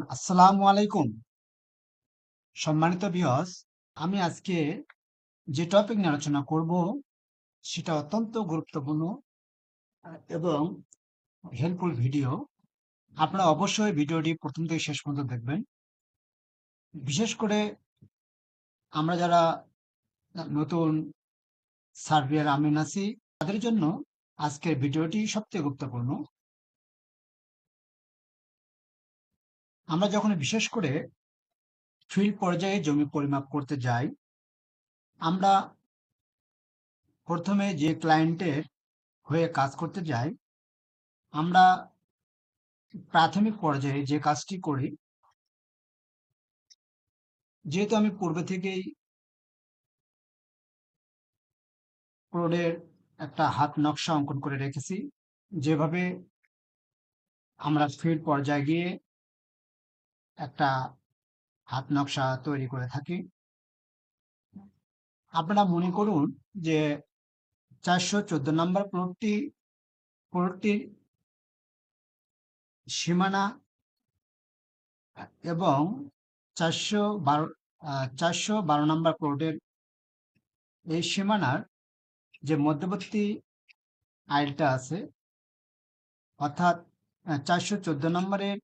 আসসালামু আলাইকুম। সম্মানিত বিয়স আমি আজকে যে টপিক নিয়ে আলোচনা করব, সেটা অত্যন্ত গুরুত্বপূর্ণ এবং হেল্পফুল ভিডিও আপনারা অবশ্যই ভিডিওটি প্রথম থেকে শেষ পর্যন্ত দেখবেন। বিশেষ করে আমরা যারা নতুন সার্বিয়ার আমিন আছি, তাদের জন্য আজকের ভিডিওটি সবথেকে গুরুত্বপূর্ণ। আমরা যখন বিশেষ করে ফিল্ড পর্যায়ে জমি পরিমাপ করতে যাই, আমরা প্রথমে যে ক্লায়েন্টের হয়ে কাজ করতে যাই, আমরা প্রাথমিক পর্যায়ে যে কাজটি করি, যেহেতু আমি পূর্বে থেকেই রোডের একটা হাত নকশা অঙ্কন করে রেখেছি, যেভাবে আমরা ফিল্ড পর্যায়ে গিয়ে একটা হাত নকশা তৈরি করে থাকি। আপনারা মনে করুন যে চারশো চোদ্দ নম্বর প্লটটি প্লটটির সীমানা এবং চারশো বারো চারশো বারো নম্বর প্লটের এই সীমানার যে মধ্যবর্তী আইলটা আছে, অর্থাৎ চারশো চোদ্দ নম্বরের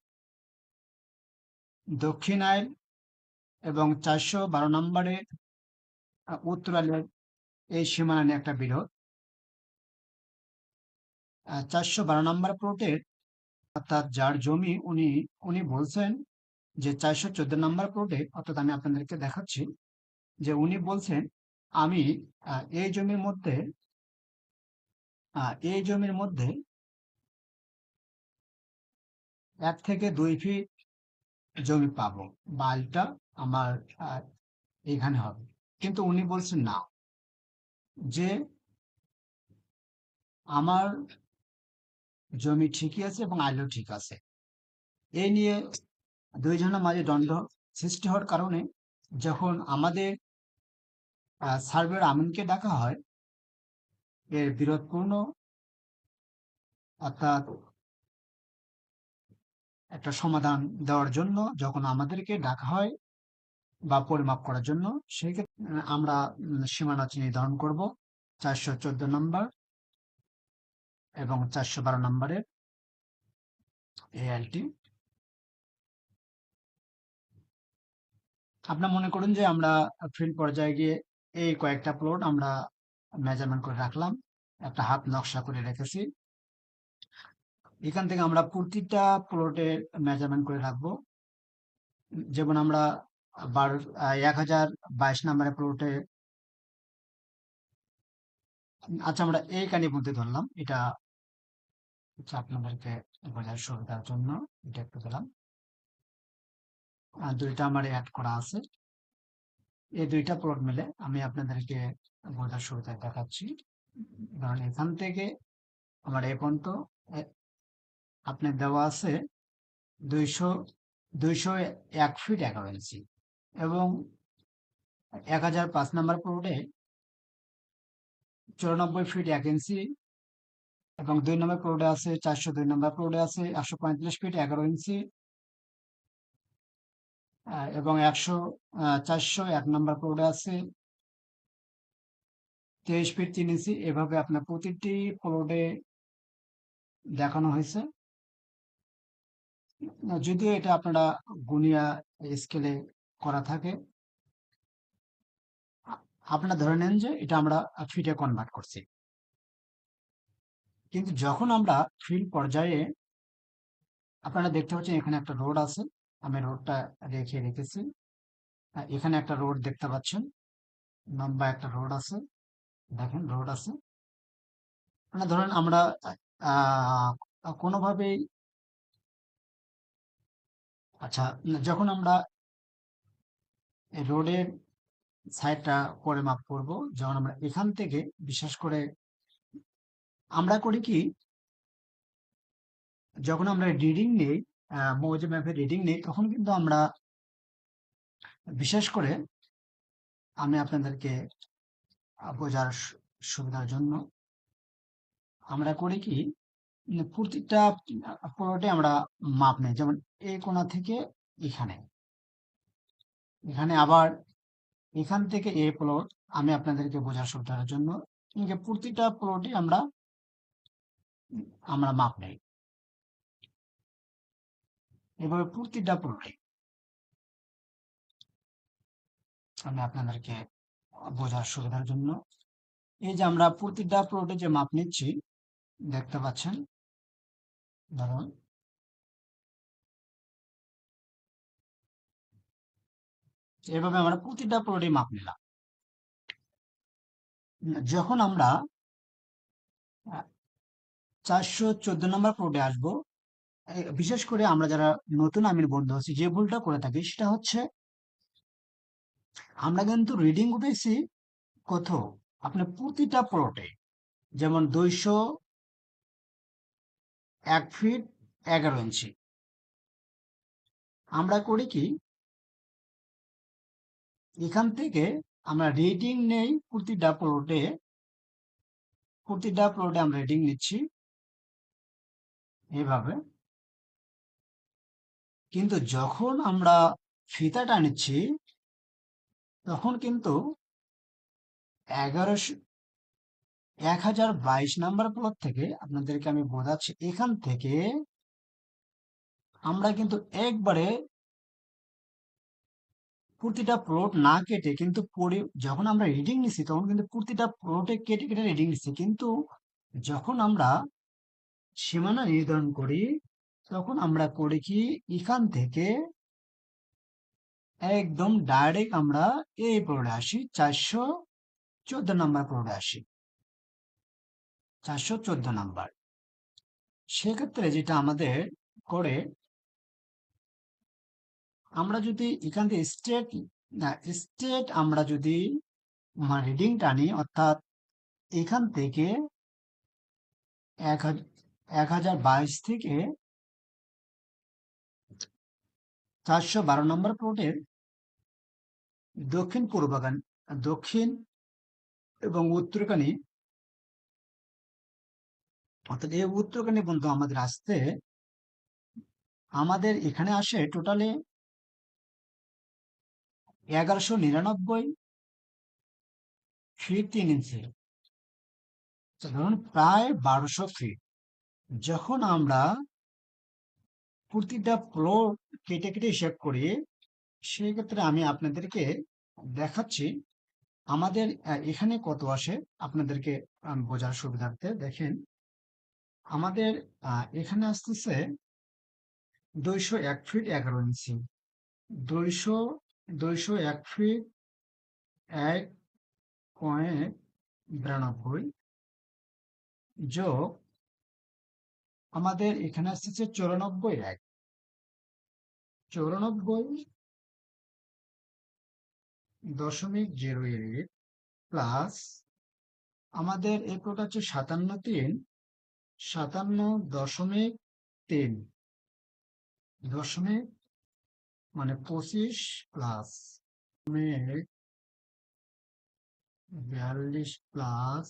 দক্ষিণ আইল এবং চারশো বারো নম্বরের উত্তর আইলের এই সীমানা নিয়ে একটা বিরোধ। চারশো বারো নম্বর প্লটের অর্থাৎ যার জমি উনি উনি বলছেন যে চারশো চোদ্দ নম্বর প্লটে অর্থাৎ আমি আপনাদেরকে দেখাচ্ছি যে উনি বলছেন, আমি এই জমির মধ্যে এই জমির মধ্যে এক থেকে দুই ফিট জমি পাবো। বালটা আমার এখানে হবে। কিন্তু উনি বলছেন না। যে আমার জমি ঠিকই আছে এবং আইলও ঠিক আছে। এই নিয়ে দুইজনের মাঝে দ্বন্দ্ব সৃষ্টি হওয়ার কারণে যখন আমাদের সার্ভের আমিনকে ডাকা হয়, এর বিরোধপূর্ণ অর্থাৎ একটা সমাধান দেওয়ার জন্য যখন আমাদেরকে ডাকা হয় বা পরিমাপ করার জন্য সেক্ষেত্রে আমরা সীমানা নির্ধারণ করব। চারশো চোদ্দ নম্বর এবং চারশো বারো নম্বরের এআইটি আপনার মনে করুন যে আমরা ফিল্ড পর্যায়ে গিয়ে এই কয়েকটা প্লট আমরা মেজারমেন্ট করে রাখলাম। একটা হাত নকশা করে রেখেছি। এখান থেকে আমরা প্রতিটা প্লটে মেজারমেন্ট করে রাখব। যেমন আমরা বারো এক হাজার বাইশ নম্বরের প্লটে আচ্ছা আমরা এই কানির মধ্যে ধরলাম। এটা আপনাদেরকে বোঝার সুবিধার জন্য এটা একটু দিলাম দুইটা আমার অ্যাড করা আছে। এই দুইটা প্লট মিলে আমি আপনাদেরকে বোঝার সুবিধা দেখাচ্ছি। কারণ এখান থেকে আমার এ পর্যন্ত আপনার দেওয়া আছে দুইশো দুইশো এক ফিট এগারো ইঞ্চি এবং এক হাজার পাঁচ নম্বর প্লটে চুরানব্বই ফিট এক ইঞ্চি এবং দুই নম্বর প্লটে আছে চারশো দুই নম্বর প্লটে আছে একশো পঁয়ত্রিশ ফিট এগারো ইঞ্চি এবং একশো চারশো এক নম্বর প্লটে আছে তেইশ ফিট তিন ইঞ্চি এভাবে আপনার প্রতিটি প্লটে দেখানো হয়েছে। যদিও এটা আপনারা গুনিয়া স্কেলে করা থাকে, আপনারা ধরে নেন যে এটা আমরা ফিটে কনভার্ট করছি। কিন্তু যখন আমরা ফিল্ড পর্যায়ে, আপনারা দেখতে পাচ্ছেন এখানে একটা রোড আছে, আমি রোডটা রেখে রেখেছি। এখানে একটা রোড দেখতে পাচ্ছেন, লম্বা একটা রোড আছে, দেখেন রোড আছে। মানে ধরেন আমরা কোনোভাবেই আচ্ছা যখন আমরা রোডের সাইডটা করে পরিমাপ করব, যখন আমরা এখান থেকে বিশেষ করে আমরা করি কি, যখন আমরা রিডিং নেই মৌজা ম্যাপে রিডিং নেই, তখন কিন্তু আমরা বিশেষ করে আমি আপনাদেরকে বোঝার সুবিধার জন্য আমরা করি কি প্রতিটা প্লটে আমরা মাপ নেই। যেমন এই কোণা থেকে এখানে। এখানে আবার এখান থেকে এ প্লট আমি আপনাদেরকে বোঝার সুবিধার জন্য প্রতিটা প্লটই আমরা আমরা মাপ নেই। এভাবে প্রতিটা প্লটে আমি আপনাদেরকে বোঝার সুবিধার জন্য। এই যে আমরা প্রতিটা প্লটে যে মাপ নিচ্ছি, দেখতে পাচ্ছেন? ধরুন এভাবে আমরা প্রতিটা প্লটে মাপ নিলাম। যখন আমরা চারশো চোদ্দ নম্বর প্লটে আসব বিশেষ করে আমরা যারা নতুন আমির বন্ধু আছি, যে ভুলটা করে থাকি, সেটা হচ্ছে, আমরা কিন্তু রিডিং উঠেছি কত আপনার প্রতিটা প্লটে যেমন দুইশো এক ফিট এগারো ইঞ্চি আমরা করি কি, এখান থেকে আমরা রিডিং নেই প্রতিটা প্লটে প্রতিটা প্লটে আমরা রিডিং নিচ্ছি। এভাবে। কিন্তু যখন আমরা ফিতাটা নিচ্ছি, তখন কিন্তু এগারোশো এক হাজার বাইশ নাম্বার প্লট থেকে আপনাদেরকে আমি বোঝাচ্ছি, এখান থেকে আমরা কিন্তু একবারে প্রতিটা প্লট না কেটে কিন্তু পরে, যখন আমরা রিডিং নিচ্ছি তখন কিন্তু প্রতিটা প্লটে কেটে কেটে রিডিং নিচ্ছি কিন্তু যখন আমরা সীমানা নির্ধারণ করি, তখন আমরা করি কি, এখান থেকে একদম ডাইরেক্ট আমরা এই প্লটে আসি, চারশো চোদ্দ নাম্বার প্লটে আসি। চারশো চোদ্দ নাম্বার। সেক্ষেত্রে যেটা আমাদের করে, আমরা যদি এখান থেকে স্টেট না স্টেট আমরা যদি রিডিং টানি অর্থাৎ এখান থেকে এক হাজার বাইশ থেকে চারশো বারো নম্বর প্লটের দক্ষিণ পূর্বাগান দক্ষিণ এবং উত্তরকানি অর্থাৎ এই উত্তরকানি বন্ধু আমাদের আসতে, আমাদের এখানে আসে টোটালে এগারোশো নিরানব্বই ফিট তিন ইঞ্চি ধরুন প্রায় বারোশো ফিট যখন আমরা প্রতিটা ফ্লোর কেটে কেটে হিসেব করি, সেক্ষেত্রে আমি আপনাদেরকে দেখাচ্ছি, আমাদের এখানে কত আসে, আপনাদেরকে বোঝার সুবিধার্থে দেখেন। আমাদের এখানে আসতেছে দুইশো এক ফিট এগারো ইঞ্চি। দুইশো দুইশো এক ফিট এক পয়েন্ট বিরানব্বই যোগ আমাদের এখানে আসতেছে চৌরানব্বই এক। চৌরানব্বই দশমিক জিরো এইট প্লাস আমাদের এই প্রোটা হচ্ছে সাতান্ন তিন সাতান্ন দশমিক তিন। দশমিক মানে পঁচিশ প্লাস বিয়াল্লিশ প্লাস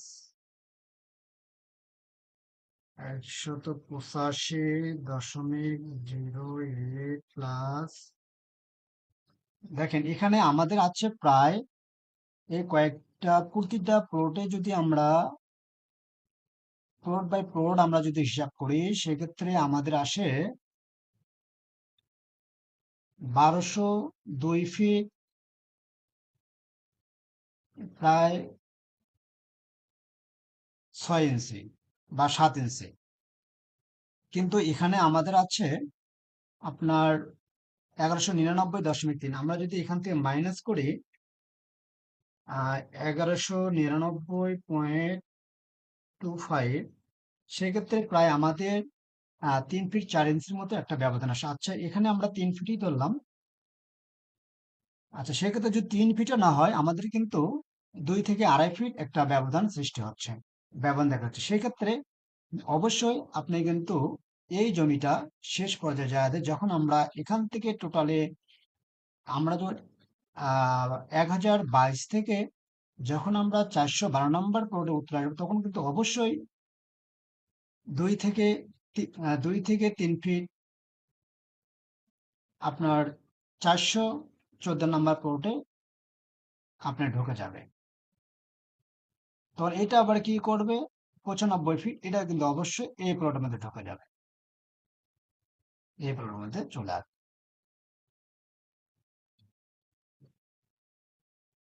একশত পঁচাশি দশমিক জিরো এইট প্লাস দেখেন, এখানে আমাদের আছে প্রায় এই কয়েকটা প্রতিটা প্লটে যদি আমরা প্লট বাই প্লট আমরা যদি হিসাব করি, সেক্ষেত্রে আমাদের আসে বারোশো দুই ফিট প্রায় ছয় ইঞ্চি বা সাত ইঞ্চি কিন্তু এখানে আমাদের আছে আপনার এগারোশো নিরানব্বই দশমিক তিন। আমরা যদি এখান থেকে মাইনাস করি এগারোশো নিরানব্বই পয়েন্ট টু ফাইভ সেক্ষেত্রে প্রায় আমাদের তিন ফিট চার ইঞ্চির মতো একটা ব্যবধান আসে। আচ্ছা এখানে আমরা তিন ফিটই ধরলাম। আচ্ছা সেক্ষেত্রে যদি তিন ফিটও না হয়, আমাদের কিন্তু দুই থেকে আড়াই ফিট একটা ব্যবধান সৃষ্টি হচ্ছে, ব্যবধান দেখা যাচ্ছে। সেক্ষেত্রে অবশ্যই আপনি কিন্তু এই জমিটা শেষ পর্যায়ে যায় যখন আমরা এখান থেকে টোটালে আমরা তো এক হাজার বাইশ থেকে যখন আমরা চারশো বারো নম্বর প্লটে উত্তর আসব, তখন কিন্তু অবশ্যই দুই থেকে দুই থেকে তিন ফিট আপনার চারশো চোদ্দ নম্বর প্লটে আপনি ঢুকে যাবে। তখন এটা আবার কি করবে? পঁচানব্বই ফিট এটা কিন্তু অবশ্যই এই প্লটের মধ্যে ঢুকে যাবে। এই প্লটের মধ্যে চলে আসবে।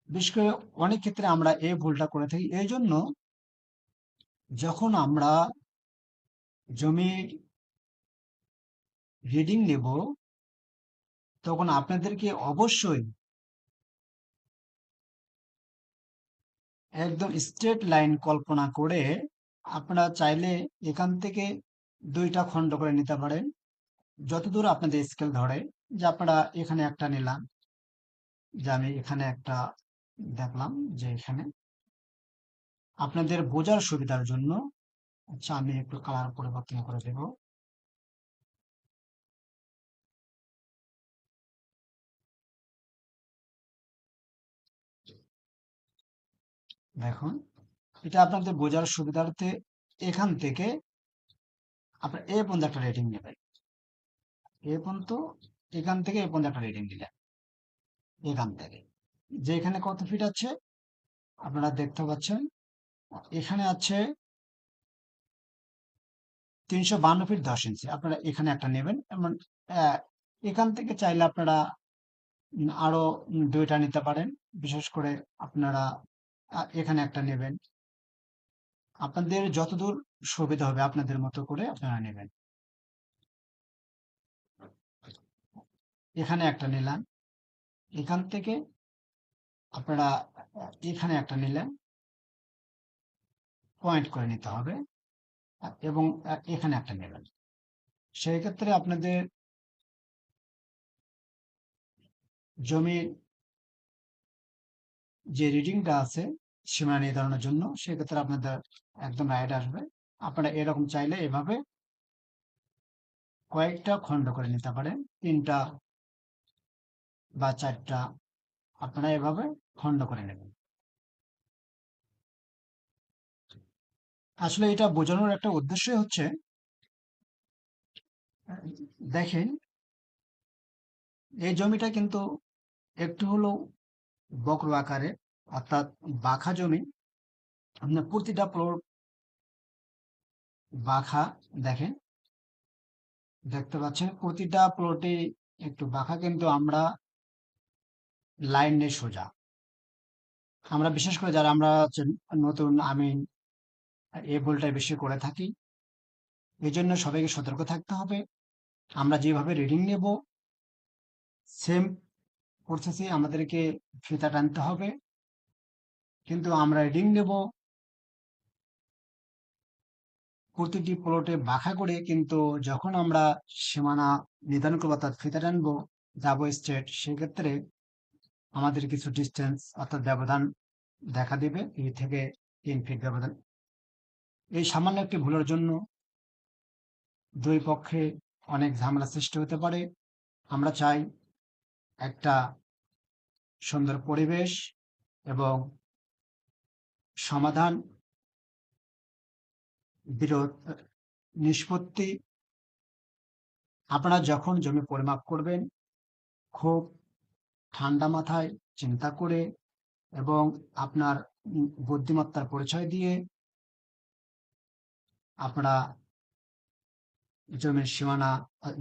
বিশেষ করে অনেক ক্ষেত্রে আমরা এই ভুলটা করে থাকি। এই জন্য যখন আমরা জমির রিডিং নেব, তখন আপনাদেরকে অবশ্যই একদম স্ট্রেট লাইন কল্পনা করে আপনারা চাইলে এখান থেকে দুইটা খণ্ড করে নিতে পারেন। যতদূর আপনাদের স্কেল ধরে যে আপনারা এখানে একটা নিলাম, যে আমি এখানে একটা দেখলাম যে এখানে আপনাদের বোঝার সুবিধার জন্য আচ্ছা আমি একটু কালার পরিবর্তন করে দেব। দেখুন, এটা আপনাদের বোঝার সুবিধার্থে এখান থেকে আপনার এ পর্যন্ত একটা রেটিং নেবেন। এ পর্যন্ত এখান থেকে এ পর্যন্ত একটা রেটিং দিলেন। এখান থেকে। যে এখানে কত ফিট আছে, আপনারা দেখতে পাচ্ছেন। এখানে আছে তিনশো বান্ন ফিট দশ ইঞ্চি আপনারা এখানে একটা নেবেন। এমন এখান থেকে চাইলে আপনারা আরও দুইটা নিতে পারেন। বিশেষ করে আপনারা এখানে একটা নেবেন। আপনাদের যতদূর সুবিধা হবে আপনাদের মতো করে আপনারা নেবেন। এখানে একটা নিলাম। এখান থেকে আপনারা এখানে একটা নিলেন। পয়েন্ট করে নিতে হবে, এবং এখানে একটা নেবেন। সেই ক্ষেত্রে আপনাদের জমির যে রিডিংটা আছে সীমা নির্ধারণের জন্য সেক্ষেত্রে আপনাদের একদম রাইট আসবে। আপনারা এরকম চাইলে এভাবে কয়েকটা খণ্ড করে নিতে পারেন, তিনটা বা চারটা। আপনারা এভাবে খণ্ড করে নেবেন। আসলে এটা বোঝানোর একটা উদ্দেশ্য হচ্ছে, দেখেন, এই জমিটা কিন্তু একটু হলেও বক্র আকারে, অর্থাৎ বাখা জমি আপনার প্রতিটা প্লট বাখা, দেখেন, দেখতে পাচ্ছেন, প্রতিটা প্লটে একটু বাখা, কিন্তু আমরা লাইন নেই সোজা। আমরা বিশেষ করে যারা আমরা নতুন আমি এই ভুলটাই বেশি করে থাকি এই জন্য সবাইকে সতর্ক থাকতে হবে। আমরা যেভাবে রিডিং নেব সেম প্রসেসে আমাদেরকে ফিতা টানতে হবে। কিন্তু আমরা রিডিং নেব, প্রতিটি প্লটে বাঁকা করে কিন্তু যখন আমরা সীমানা নির্ধারণ করব, অর্থাৎ ফিতা টানবো, যাব স্টেট সেক্ষেত্রে আমাদের কিছু ডিস্টেন্স অর্থাৎ ব্যবধান দেখা দিবে এই থেকে তিন ফিট ব্যবধান। এই সামান্য একটি ভুলের জন্য দুই পক্ষে অনেক ঝামেলা সৃষ্টি হতে পারে। আমরা চাই একটা সুন্দর পরিবেশ এবং সমাধান, বিরোধ, নিষ্পত্তি। আপনারা যখন জমি পরিমাপ করবেন, খুব ঠান্ডা মাথায় চিন্তা করে এবং আপনার বুদ্ধিমত্তার পরিচয় দিয়ে আপনারা জমির সীমানা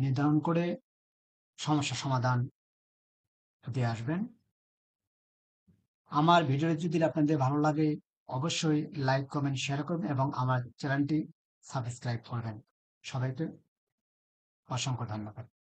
নির্ধারণ করে সমস্যা সমাধান দিয়ে আসবেন। আমার ভিডিওটি যদি আপনাদের ভালো লাগে, অবশ্যই লাইক, কমেন্ট, শেয়ার করবেন এবং আমার চ্যানেলটি সাবস্ক্রাইব করবেন। সবাইকে অসংখ্য ধন্যবাদ।